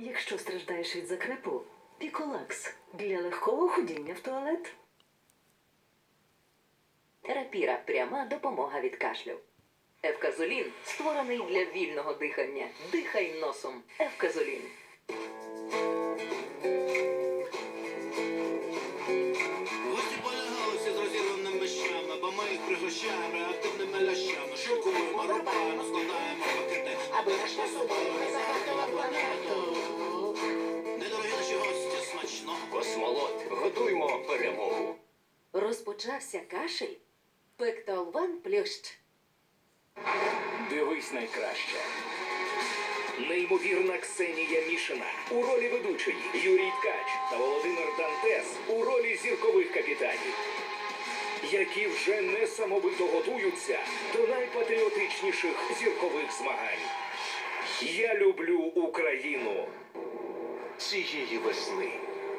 Якщо страждаєш від закрепу, піколакс для легкого ходіння в туалет. Терапіра пряма допомога від кашлю. Евказолін створений для вільного дихання. Дихай носом. Евказолін. Гості полягалися з розірваними щами, бо ми їх пригощаємо реактивними лящами. Шокуємо, рубаємо, складаємо пакети, аби решта собою не захватила планету. Космолот, готуймо перемогу. Розпочався кашель. Пектолван плющ. Дивись найкраще. Неймовірна Ксенія Мішина у ролі ведучої Юрій Ткач та Володимир Дантес у ролі зіркових капітанів, які вже несамовито готуються до найпатріотичніших зіркових змагань. Я люблю Україну. Цієї весни,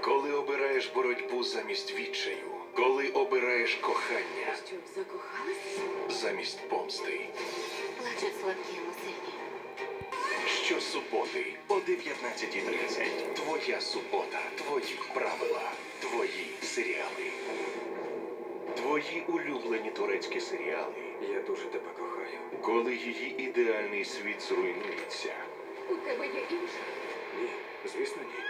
коли обираєш боротьбу замість відчаю, коли обираєш кохання Що, закохалися? замість помсти. Плачуть слабкі у сині. Щосуботи о 19.30. Твоя субота, твої правила, твої серіали. Твої улюблені турецькі серіали. Я дуже тебе кохаю. Коли її ідеальний світ зруйнується. У тебе є інша. Ні, звісно, ні.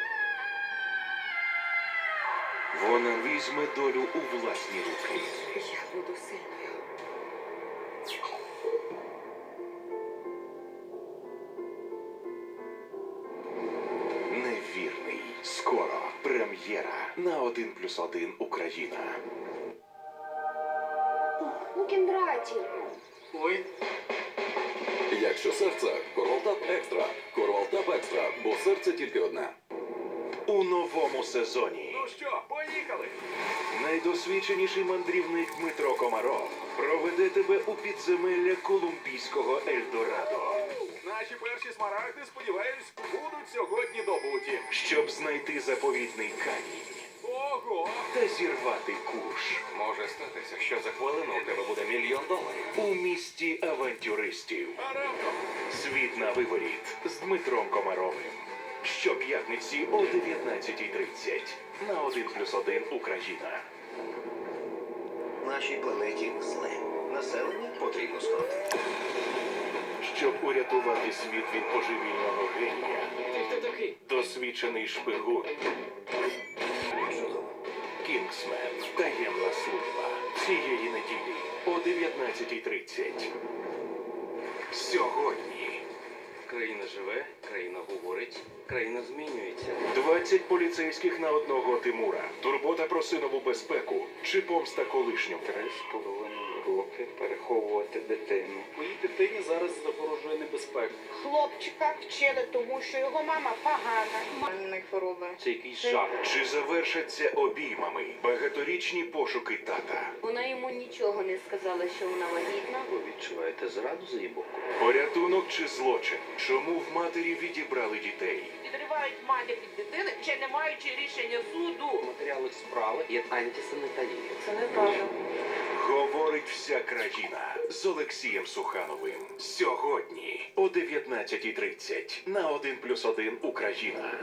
Вона візьме долю у власні руки. Я буду сильною. Невірний. Скоро прем'єра на 1 плюс 1 Україна. У кіндраті. Ой, Якщо серце, Корвалтап Екстра. Корвалтап Екстра, бо серце тільки одне. Новому сезоні Ну що, поїхали? найдосвідченіший мандрівник Дмитро Комаров проведе тебе у підземелля колумбійського Ельдорадо, Наші перші смарагди, сподіваюсь, будуть сьогодні добуті. щоб знайти заповітний камінь Ого! та зірвати куш Може статися, що за хвилину у тебе буде мільйон доларів. у місті авантюристів. А раптом Світ на виворіт з Дмитром Комаровим. Щоп'ятниці о 19.30 на 1 плюс 1 Україна. Нашій планеті зле. Населення потрібно скоротити. Щоб урятувати світ від генія, хто такий? досвідчений шпигун, Кінгсмен, таємна служба. Цієї неділі о 19.30. Сьогодні Країна живе, країна говорить, країна змінюється. 20 поліцейських на одного Тимура. Турбота про синову безпеку чи помста колишньому. Три з половиною роки переховувати дитину. Моїй дитині зараз загрожує небезпека. Хлопчика вчили тому, що його мама погана. Хвороби. Це якийсь жах. Чи завершаться обіймами багаторічні пошуки тата? Вона йому нічого не сказала, що вона вагітна. Ви відчуваєте зраду за її боку? Порятунок чи злочин? Чому в матері відібрали дітей? Відривають матір від дитини, ще не маючи рішення У суду. матеріалах справи є антисанітарія. Це неправда. Говорить вся країна з Олексієм Сухановим. Сьогодні о 19.30 на 1 плюс 1 Україна.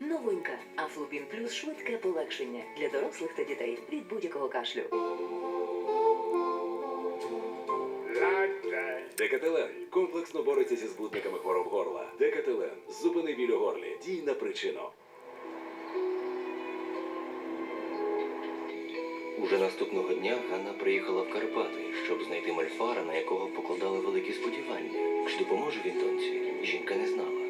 Новинка. Афлубін плюс швидке полегшення для дорослих та дітей від будь-якого кашлю. Декателен комплексно бореться зі збудниками хвороб горла. Декателен зупини біль у горлі. Дій на причину. Уже наступного дня Ганна приїхала в Карпати, щоб знайти мальфара, на якого покладали великі сподівання. Чи допоможе він доньці? Жінка не знала.